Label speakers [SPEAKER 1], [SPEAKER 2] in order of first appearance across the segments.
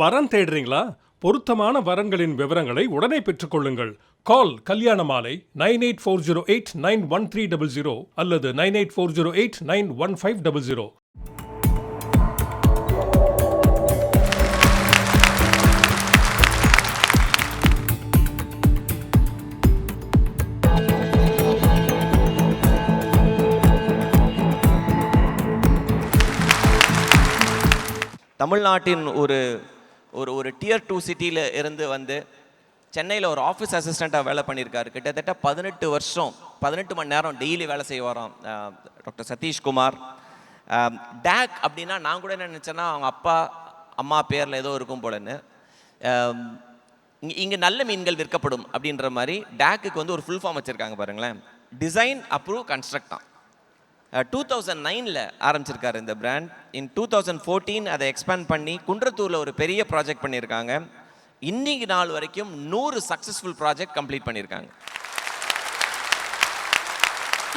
[SPEAKER 1] வரன் தேடுறீங்களா? பொருத்தமான வரன்களின் விவரங்களை உடனே பெற்றுக்கொள்ளுங்கள். Call Kalyana Malai nine eight four zero eight nine one three double zero அல்லது nine eight four zero eight nine one five double zero.
[SPEAKER 2] தமிழ்நாட்டின் ஒரு ஒரு ஒரு டியர் டூ சிட்டியில் இருந்து வந்து சென்னையில் ஒரு ஆஃபீஸ் அசிஸ்டண்ட்டாக வேலை பண்ணியிருக்காரு. கிட்டத்தட்ட பதினெட்டு வருஷம் பதினெட்டு மணி நேரம் டெய்லி வேலை செய்வாராம் டாக்டர் சதீஷ்குமார் டேக் அப்படின்னா நான் கூட என்ன நினச்சேன்னா அவங்க அப்பா அம்மா பேரில் ஏதோ இருக்கும் போலன்னு. இங்கே நல்ல மீன்கள் விற்கப்படும் அப்படின்ற மாதிரி டேக்குக்கு வந்து ஒரு ஃபுல் ஃபார்ம் வச்சுருக்காங்க பாருங்களேன். டிசைன் அப்ரூவ் கன்ஸ்ட்ரக்ட் தான் டூ தௌசண்ட் நைனில் ஆரம்பிச்சிருக்காரு இந்த brand in two thousand fourteen அதை எக்ஸ்பேண்ட் பண்ணி குன்றத்தூரில் ஒரு பெரிய ப்ராஜெக்ட் பண்ணியிருக்காங்க. இன்னைக்கு நாள் வரைக்கும் நூறு சக்ஸஸ்ஃபுல் ப்ராஜெக்ட் கம்ப்ளீட் பண்ணியிருக்காங்க.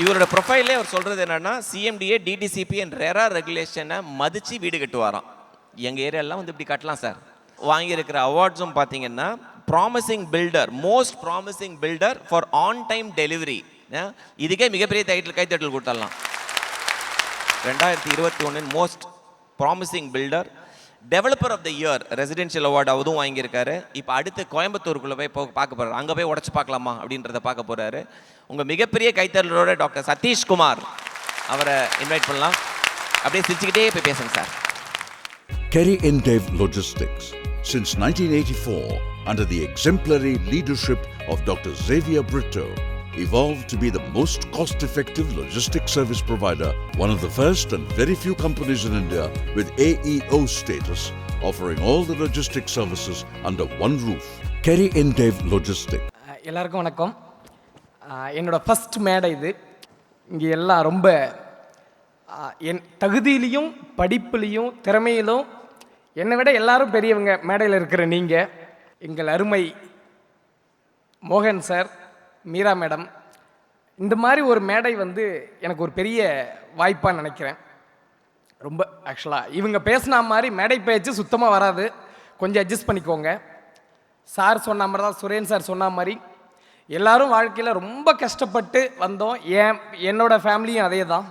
[SPEAKER 2] இவரோட ப்ரொஃபைலே அவர் சொல்கிறது என்னென்னா சிஎம்டிஏ டிடிசிபி அண்ட் ரெரா ரெகுலேஷனை மதித்து வீடு கட்டுவாராம். எங்கள் ஏரியாலாம் வந்து இப்படி கட்டலாம் சார். வாங்கியிருக்கிற அவார்ட்ஸும் பார்த்தீங்கன்னா promising builder most promising builder for on time delivery இதுக்கே மிகப்பெரிய டைட்டில் கைத்தட்டல் கொடுத்துடலாம். ரெண்டாயிரத்தி இருபத்தி ஒன்றின் most promising builder developer of the year residential award அதுவும் வாங்கியிருக்காரு. இப்போ அடுத்து கோயம்புத்தூருக்குள்ளே போய் போ பார்க்க போகிறார் அங்கே போய் உடச்சு பார்க்கலாமா அப்படின்றத பார்க்க போகிறாரு உங்கள் மிகப்பெரிய கைத்தறலோட டாக்டர் சதீஷ்குமார் அவரை இன்வைட் பண்ணலாம். அப்படியே சிரிச்சுக்கிட்டே போய் பேசுங்க sir.
[SPEAKER 3] Kerry Endev Logistics. Since 1984, under the exemplary leadership of Dr. Xavier Brito, evolved to be the most cost effective logistics service provider, one of the first and very few companies in India with AEO status, offering all the logistics services under one roof. Kerry Endev Logistics.
[SPEAKER 4] எல்லாருக்கும் வணக்கம் என்னோடய first மேடை இது இங்கே எல்லாம் ரொம்ப என் தகுதியிலையும் படிப்புலேயும் திறமையிலும் என்னை விட எல்லாரும் பெரியவங்க மேடையில் இருக்கிற நீங்கள் எங்கள் அருமை மோகன் சார் மீரா மேடம் இந்த மாதிரி ஒரு மேடை வந்து எனக்கு ஒரு பெரிய வாய்ப்பாக நினைக்கிறேன். ரொம்ப ஆக்சுவலாக இவங்க பேசின மாதிரி மேடை பேச்சு சுத்தமாக வராது. கொஞ்சம் அட்ஜஸ்ட் பண்ணிக்கோங்க. சார் சொன்ன மாதிரி தான் சுரேன் சார் சொன்ன மாதிரி எல்லாரும் வாழ்க்கையில் ரொம்ப கஷ்டப்பட்டு வந்தோம். ஏன் என்னோடய ஃபேமிலியும் அதே தான்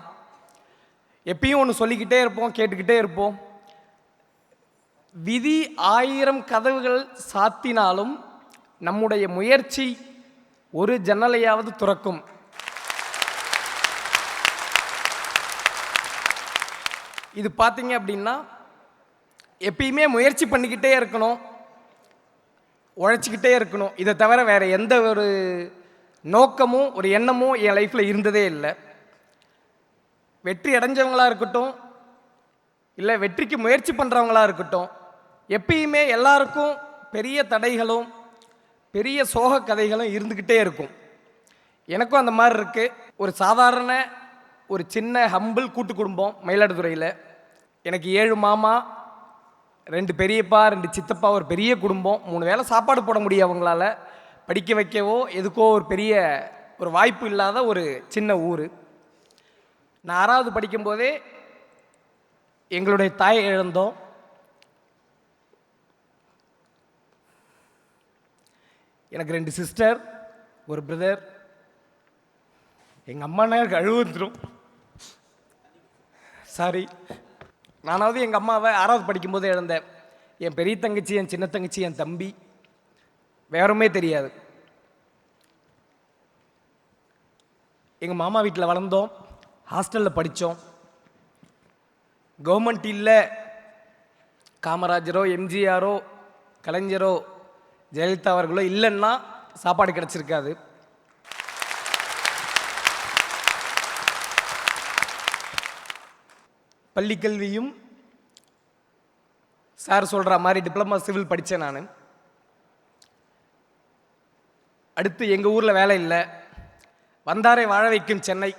[SPEAKER 4] எப்பயும் ஒன்று சொல்லிக்கிட்டே இருப்போம் கேட்டுக்கிட்டே இருப்போம். விதி ஆயிரம் கதவுகள் சாத்தினாலும் நம்முடைய முயற்சி ஒரு ஜன்னலையாவது துறக்கும். இது பார்த்தீங்க அப்படின்னா எப்பயுமே முயற்சி பண்ணிக்கிட்டே இருக்கணும். உழைச்சிக்கிட்டே இருக்கணும். இதை தவிர வேறு எந்த ஒரு நோக்கமும் ஒரு எண்ணமும் என் லைஃப்பில் இருந்ததே இல்லை. வெற்றி அடைஞ்சவங்களாக இருக்கட்டும் இல்லை வெற்றிக்கு முயற்சி பண்ணுறவங்களா இருக்கட்டும் எப்பயுமே எல்லாருக்கும் பெரிய தடைகளும் பெரிய சோக கதைகளும் இருந்துக்கிட்டே இருக்கும். எனக்கும் அந்த மாதிரி இருக்குது ஒரு சாதாரண ஒரு சின்ன ஹம்பிள் கூட்டு குடும்பம் மயிலாடுதுறையில். எனக்கு ஏழு மாமா ரெண்டு பெரியப்பா ரெண்டு சித்தப்பா ஒரு பெரிய குடும்பம். மூணு வேளை சாப்பாடு போட முடியும் அவங்களால. படிக்க வைக்கவோ எதுக்கோ ஒரு பெரிய ஒரு வாய்ப்பு இல்லாத ஒரு சின்ன ஊர். நான் ஆறாவது படிக்கும்போதே எங்களுடைய தாயை இழந்தோம். எனக்கு ரெண்டு சிஸ்டர் ஒரு பிரதர் எங்கள் அம்மானா எனக்கு அழுவுந்துடும் சாரி நானாவது எங்கள் அம்மாவை ஆறாவது படிக்கும்போது இழந்தேன். என் பெரிய தங்கச்சி என் சின்ன தங்கச்சி என் தம்பி. வேறுமே தெரியாது. எங்கள் மாமா வீட்டில் வளர்ந்தோம். ஹாஸ்டலில் படித்தோம் கவர்மெண்ட் இல்லை. காமராஜரோ எம்ஜிஆரோ கலைஞரோ ஜெயலலிதா அவர்களோ இல்லைன்னா சாப்பாடு கிடச்சிருக்காது. பள்ளிக்கல்வியும் சார் சொல்கிற மாதிரி டிப்ளமா சிவில் படித்தேன் நான். அடுத்து எங்கள் ஊரில் வேலை இல்லை. வந்தாரை வாழ வைக்கும் சென்னை.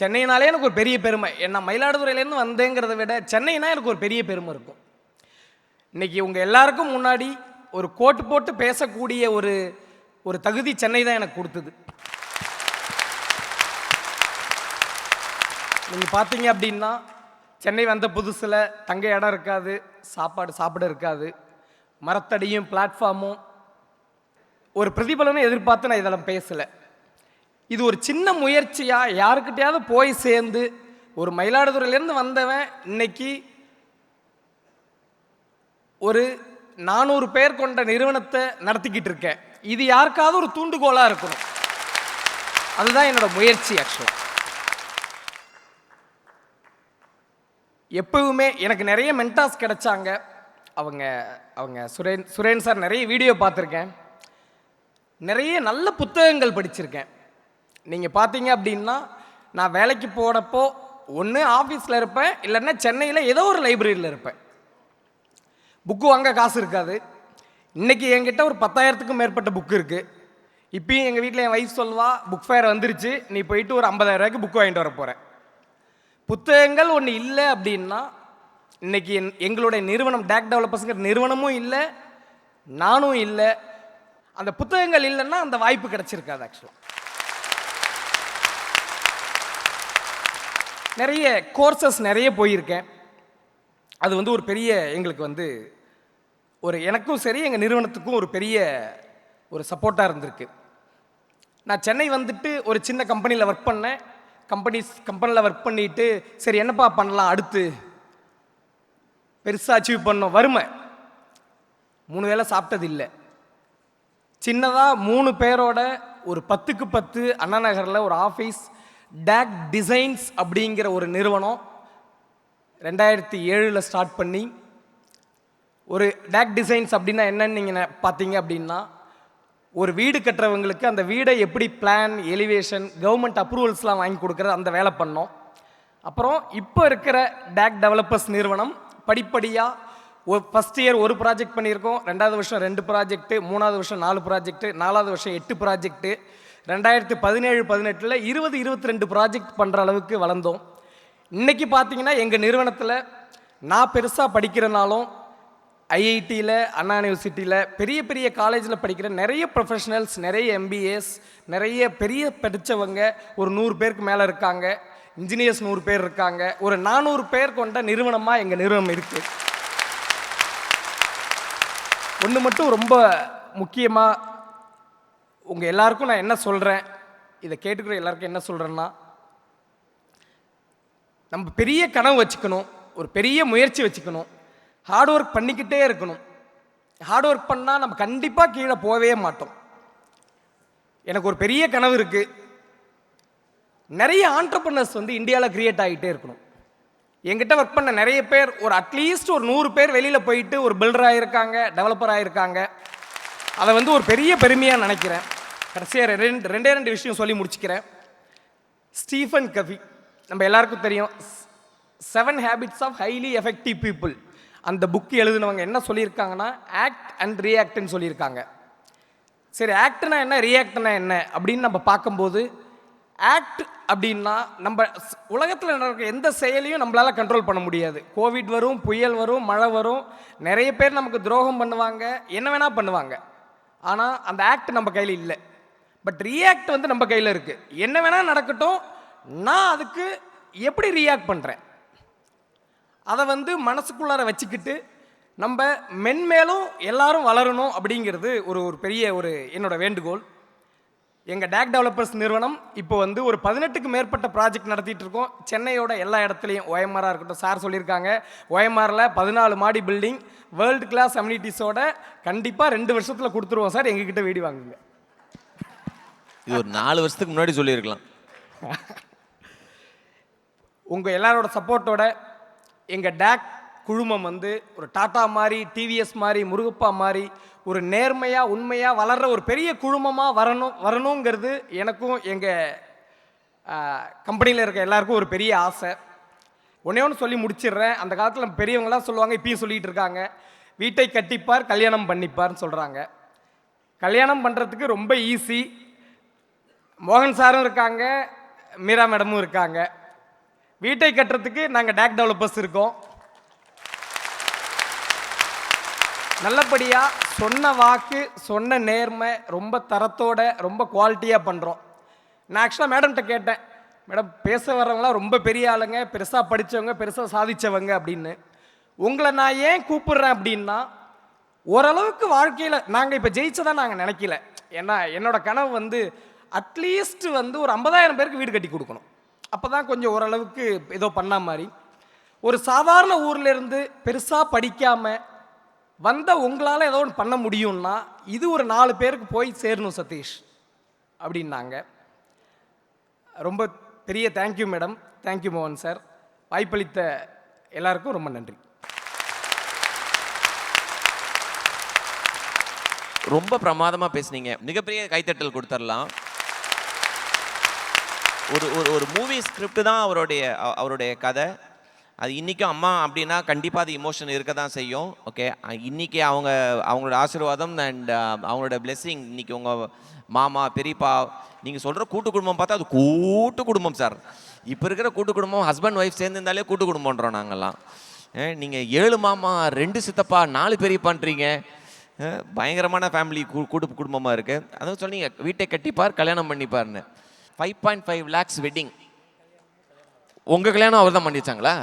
[SPEAKER 4] சென்னைனாலே எனக்கு ஒரு பெரிய பெருமை. என்ன மயிலாடுதுறையிலேருந்து வந்தேங்கிறத விட சென்னைனா எனக்கு ஒரு பெரிய பெருமை இருக்கும். இன்னைக்கு உங்கள் எல்லாருக்கும் முன்னாடி ஒரு கோட்டு போட்டு பேசக்கூடிய ஒரு ஒரு தகுதி சென்னை தான் எனக்கு கொடுத்தது. நீங்கள் பார்த்தீங்க அப்படின்னா சென்னை வந்த புதுசில் தங்க இடம் இருக்காது சாப்பாடு சாப்பிட இருக்காது மரத்தடியும் பிளாட்ஃபார்மும் ஒரு பிரதிபலனை எதிர்பார்த்து நான் இதெல்லாம் பேசலை. இது ஒரு சின்ன முயற்சியாக யாருக்கிட்டையாவது போய் சேர்ந்து ஒரு மயிலாடுதுறையிலேருந்து வந்தவன் இன்னைக்கு ஒரு நானூறு பேர் கொண்ட நிறுவனத்தை நடத்திக்கிட்டு இருக்கேன். இது யாருக்காவது ஒரு தூண்டுகோலாக இருக்கணும். அதுதான் என்னோட முயற்சி ஆக்சுவலாக எப்பவுமே எனக்கு நிறைய மென்டாஸ் கிடைச்சாங்க. அவங்க அவங்க சுரேன் சுரேன் சார் நிறைய வீடியோ பார்த்துருக்கேன். நிறைய நல்ல புத்தகங்கள் படிச்சிருக்கேன். நீங்கள் பார்த்தீங்க அப்படின்னா நான் வேலைக்கு போனப்போ ஒன்று ஆஃபீஸில் இருப்பேன் இல்லைன்னா சென்னையில் ஏதோ ஒரு லைப்ரரியில் இருப்பேன். புக்கு வாங்க காசு இருக்காது. இன்றைக்கி என்கிட்ட ஒரு பத்தாயிரத்துக்கும் மேற்பட்ட புக்கு இருக்குது இப்பயும் எங்கள் வீட்டில் என் வயசு சொல்வா புக் ஃபேர் வந்துருச்சு. நீ போயிட்டு ஒரு ஐம்பதாயிரம் ரூபாய்க்கு புக் வாங்கிட்டு வர போகிறேன் புத்தகங்கள் ஒன்று இல்லை அப்படின்னா இன்றைக்கி என் எங்களுடைய நிறுவனம் டேக் டெவலப்பர்ஸுங்கிற நிறுவனமும் இல்லை நானும் இல்லை. அந்த புத்தகங்கள் இல்லைன்னா அந்த வாய்ப்பு கிடச்சிருக்காது ஆக்சுவலாக நிறைய கோர்சஸ் நிறைய போயிருக்கேன். அது வந்து ஒரு பெரிய எங்களுக்கு வந்து ஒரு எனக்கும் சரி எங்கள் நிறுவனத்துக்கும் ஒரு பெரிய ஒரு சப்போர்ட்டாக இருந்திருக்கு. நான் சென்னை வந்துட்டு ஒரு சின்ன கம்பெனியில் ஒர்க் பண்ணேன். கம்பெனிஸ் கம்பெனியில் ஒர்க் பண்ணிட்டு சரி என்னப்பா பண்ணலாம் அடுத்து? பெருசாக அச்சீவ் பண்ணோம். வறுமை. மூணு வேளை சாப்பிட்டது இல்லை சின்னதாக மூணு பேரோட ஒரு பத்துக்கு பத்து அண்ணா நகரில் ஒரு ஆஃபீஸ் டேக் டிசைன்ஸ் அப்படிங்கிற ஒரு நிறுவனம். ரெண்டாயிரத்தி ஏழில் ஸ்டார்ட் பண்ணி ஒரு டேக் டிசைன்ஸ் அப்படின்னா என்னன்னு நீங்கள் பார்த்தீங்க அப்படின்னா ஒரு வீடு கட்டுறவங்களுக்கு அந்த வீடை எப்படி பிளான் எலிவேஷன் கவர்மெண்ட் அப்ரூவல்ஸ்லாம் வாங்கி கொடுக்குறது அந்த வேலை பண்ணோம். அப்புறம் இப்போ இருக்கிற டேக் டெவலப்பர்ஸ் நிறுவனம் படிப்படியாக ஒரு ஃபஸ்ட் இயர் ஒரு ப்ராஜெக்ட் பண்ணியிருக்கோம் ரெண்டாவது வருஷம் ரெண்டு ப்ராஜெக்ட்டு மூணாவது வருஷம் நாலு ப்ராஜெக்ட்டு நாலாவது வருஷம் எட்டு ப்ராஜெக்ட்டு ரெண்டாயிரத்து பதினேழு பதினெட்டில் இருபது இருபத்தி ரெண்டு ப்ராஜெக்ட் பண்ணுற அளவுக்கு வளர்ந்தோம். இன்னைக்கு பார்த்தீங்கன்னா எங்கள் நிறுவனத்தில் நான் பெருசாக படிக்கிறனாலும் ஐஐடியில் அண்ணா யூனிவர்சிட்டியில் பெரிய பெரிய காலேஜில் படிக்கிற நிறைய ப்ரொஃபஷனல்ஸ் நிறைய எம்பிஏஸ் நிறைய பெரிய படித்தவங்க ஒரு நூறு பேருக்கு மேலே இருக்காங்க. இன்ஜினியர்ஸ் நூறு பேர் இருக்காங்க. ஒரு நானூறு பேர் கொண்ட நிறுவனமாக எங்கள் நிறுவனம் இருக்குது ஒன்று மட்டும் ரொம்ப முக்கியமாக உங்கள் எல்லாருக்கும் நான் என்ன சொல்கிறேன் இதை கேட்டுக்கிற எல்லாருக்கும் என்ன சொல்கிறேன்னா நம்ம பெரிய கனவு வச்சுக்கணும் ஒரு பெரிய முயற்சி வச்சுக்கணும் ஹார்ட் ஒர்க் பண்ணிக்கிட்டே இருக்கணும். ஹார்ட் ஒர்க் பண்ணால் நம்ம கண்டிப்பாக கீழே போகவே மாட்டோம். எனக்கு ஒரு பெரிய கனவு இருக்குது நிறைய ஆண்டர்பனர்ஸ் வந்து இந்தியாவில் க்ரியேட் ஆகிட்டே இருக்கணும். என்கிட்ட ஒர்க் பண்ண நிறைய பேர் ஒரு அட்லீஸ்ட் ஒரு நூறு பேர் வெளியில் போயிட்டு ஒரு பில்டர் ஆகியிருக்காங்க டெவலப்பர் ஆகியிருக்காங்க அதை வந்து ஒரு பெரிய பெருமையாக நினைக்கிறேன். கடைசியாக ரெண்டு ரெண்டே ரெண்டு விஷயம் சொல்லி முடிச்சுக்கிறேன். Stephen Covey. நம்ம எல்லாருக்கும் தெரியும் seven habits of highly effective people அந்த புக்கு எழுதினவங்க என்ன சொல்லியிருக்காங்கன்னா ஆக்ட் அண்ட் ரியாக்ட்னு சொல்லியிருக்காங்க. சரி ஆக்ட்னா என்ன ரியாக்ட்னா என்ன அப்படின்னு நம்ம பார்க்கும்போது ஆக்ட் அப்படின்னா நம்ம உலகத்தில் நடக்கிற எந்த செயலையும் நம்மளால் கண்ட்ரோல் பண்ண முடியாது. கோவிட் வரும் புயல் வரும் மழை வரும் நிறைய பேர் நமக்கு துரோகம் பண்ணுவாங்க என்ன வேணால் பண்ணுவாங்க. ஆனால் அந்த ஆக்ட் நம்ம கையில் இல்லை. பட் ரியாக்ட் வந்து நம்ம கையில் இருக்குது என்ன வேணால் நடக்கட்டும் நான் அதுக்கு எப்படி ரியாக்ட் பண்ணுறேன் அதை வந்து மனசுக்குள்ளார வச்சுக்கிட்டு நம்ம மென்மேலும் எல்லாரும் வளரணும் அப்படிங்கிறது ஒரு ஒரு பெரிய ஒரு என்னோட வேண்டுகோள். எங்கள் டேக் டெவலப்பர்ஸ் நிறுவனம் இப்போ வந்து ஒரு பதினெட்டுக்கு மேற்பட்ட ப்ராஜெக்ட் நடத்திட்டு இருக்கோம். சென்னையோட எல்லா இடத்துலையும் OMR-ஆ இருக்கட்டும் சார் சொல்லியிருக்காங்க. ஓஎம்ஆரில் பதினாலு மாடி பில்டிங் வேர்ல்டு கிளாஸ் அம்யூனிட்டிஸோட கண்டிப்பாக ரெண்டு வருஷத்தில் கொடுத்துருவோம் சார் எங்ககிட்ட வீடு வாங்குங்க.
[SPEAKER 2] இது ஒரு நாலு வருஷத்துக்கு முன்னாடி சொல்லியிருக்கலாம்.
[SPEAKER 4] உங்கள் எல்லாரோட சப்போர்ட்டோட எங்கள் டேக் குழுமம் வந்து ஒரு டாட்டா மாதிரி டிவிஎஸ் மாதிரி முருகப்பா மாதிரி ஒரு நேர்மையாக உண்மையாக வளர்கிற ஒரு பெரிய குழுமமாக வரணும் வரணுங்கிறது எனக்கும் எங்கள் கம்பெனியில் இருக்க எல்லாருக்கும் ஒரு பெரிய ஆசை. ஒன்றே ஒன்று சொல்லி முடிச்சிடுறேன். அந்த காலத்தில் நம்ம பெரியவங்களாம் சொல்லுவாங்க இப்பயும் சொல்லிகிட்டு இருக்காங்க. வீட்டை கட்டிப்பார் கல்யாணம் பண்ணிப்பார்னு சொல்கிறாங்க கல்யாணம் பண்ணுறதுக்கு ரொம்ப ஈஸி மோகன் சாரும் இருக்காங்க மீரா மேடமும் இருக்காங்க. வீட்டை கட்டுறதுக்கு நாங்கள் டேக் டெவலப்பர்ஸ் இருக்கோம். நல்லபடியாக சொன்ன வாக்கு சொன்ன நேர்மை ரொம்ப தரத்தோட ரொம்ப குவாலிட்டியாக பண்ணுறோம் நான் ஆக்சுவலாக மேடம்கிட்ட கேட்டேன் மேடம் பேச வர்றவங்களாம் ரொம்ப பெரிய ஆளுங்க பெருசாக படித்தவங்க பெருசாக சாதித்தவங்க அப்படின்னு. உங்களை நான் ஏன் கூப்பிடுறேன் அப்படின்னா ஓரளவுக்கு வாழ்க்கையில் நாங்கள் இப்போ ஜெயிச்சதா நாங்கள் நினைக்கல. ஏன்னா என்னோடய கனவு வந்து அட்லீஸ்ட் வந்து ஒரு ஐம்பதாயிரம் பேருக்கு வீடு கட்டி கொடுக்கணும். அப்போ தான் கொஞ்சம் ஓரளவுக்கு ஏதோ பண்ண மாதிரி. ஒரு சாதாரண ஊர்லேருந்து பெருசாக படிக்காமல் வந்த உங்களால் ஏதோ ஒன்று பண்ண முடியும்னா இது ஒரு நாலு பேருக்கு போய் சேரணும் சதீஷ் அப்படின்னாங்க. ரொம்ப பெரிய thank you madam thank you மோகன் சார் வாய்ப்பளித்த எல்லாருக்கும் ரொம்ப நன்றி.
[SPEAKER 2] ரொம்ப பிரமாதமாக பேசுனீங்க. மிகப்பெரிய கைத்தட்டல் கொடுத்துடலாம் ஒரு ஒரு ஒரு மூவி ஸ்கிரிப்ட் தான் அவருடைய அவருடைய கதை. அது இன்றைக்கும் அம்மா அப்படின்னா கண்டிப்பாக அது இமோஷன் இருக்க தான் செய்யும். ஓகே இன்றைக்கி அவங்க அவங்களோட ஆசீர்வாதம் அண்ட் uh, அவங்களோட பிளெஸ்ஸிங் இன்னைக்கு உங்கள் மாமா பெரியப்பா நீங்கள் சொல்கிற கூட்டு குடும்பம் பார்த்தா அது கூட்டு குடும்பம் சார் இப்போ இருக்கிற கூட்டு குடும்பம் ஹஸ்பண்ட் ஒய்ஃப் சேர்ந்துருந்தாலே கூட்டு குடும்பம்ன்றோம் நாங்கள்லாம் நீங்கள் ஏழு மாமா ரெண்டு சித்தப்பா நாலு பெரியப்பான்றீங்க. பயங்கரமான ஃபேமிலி கூட்டு குடும்பமாக இருக்குது அதான் சொன்னீங்க வீட்டை கட்டிப்பார் கல்யாணம் பண்ணிப்பார்னு. Five point five lakhs wedding உங்கள் கல்யாணம் அவர் தான் பண்ணிச்சாங்களா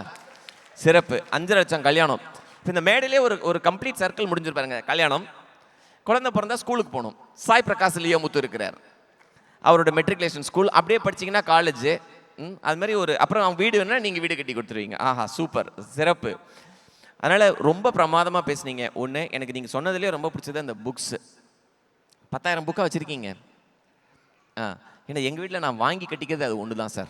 [SPEAKER 2] சிறப்பு. அஞ்சு லட்சம் கல்யாணம். இப்போ இந்த மேடையிலே ஒரு ஒரு கம்ப்ளீட் சர்க்கிள் முடிஞ்சிருப்பாருங்க கல்யாணம். குழந்தை பிறந்தா ஸ்கூலுக்கு போகணும். சாய் பிரகாஷ் லியோமுத்து இருக்கிறார். அவரோட மெட்ரிகுலேஷன் ஸ்கூல் அப்படியே படிச்சீங்கன்னா காலேஜ் அது மாதிரி ஒரு அப்புறம் அவன் வீடு வேணால் நீங்கள் வீடு கட்டி கொடுத்துருவீங்க. ஆஹா சூப்பர் சிறப்பு. அதனால் ரொம்ப பிரமாதமாக பேசுனீங்க. ஒன்று எனக்கு நீங்கள் சொன்னதுலேயே ரொம்ப பிடிச்சது அந்த புக்ஸு பத்தாயிரம் புக்காக வச்சுருக்கீங்க. ஆ. ஏன்னா எங்கள் வீட்டில் நான் வாங்கி கட்டிக்கிறது அது ஒன்று தான் சார்.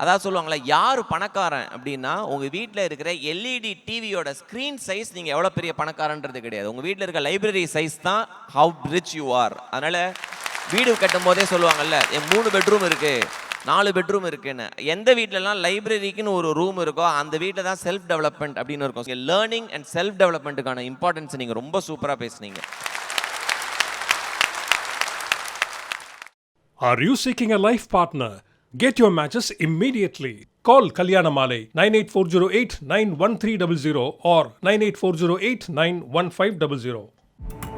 [SPEAKER 2] அதாவது சொல்லுவாங்களே யார் பணக்காரன் அப்படின்னா உங்கள் வீட்டில் இருக்கிற எல்இடி டிவியோட ஸ்க்ரீன் சைஸ் நீங்கள் எவ்வளோ பெரிய பணக்காரன்றது கிடையாது. உங்கள் வீட்டில் இருக்க லைப்ரரி சைஸ் தான் ஹவு ரிச் யூ ஆர் அதனால் வீடு கட்டும் போதே சொல்லுவாங்கல்ல என் மூணு பெட்ரூம் இருக்குது நாலு பெட்ரூம் இருக்குன்னு. எந்த வீட்டிலலாம் லைப்ரரிக்குன்னு ஒரு ரூம் இருக்கோ அந்த வீட்டில் தான் செல்ஃப் டெவலப்மெண்ட் அப்படின்னு இருக்கும். லேர்னிங் அண்ட் செல்ஃப் டெவலப்மெண்ட்டுக்கான இம்பார்ட்டன்ஸ் நீங்கள் ரொம்ப சூப்பராக பேசுனீங்க.
[SPEAKER 1] Are you seeking a life partner? Get your matches immediately. Call Kalyanamale 98408 91300 or 98408 91500.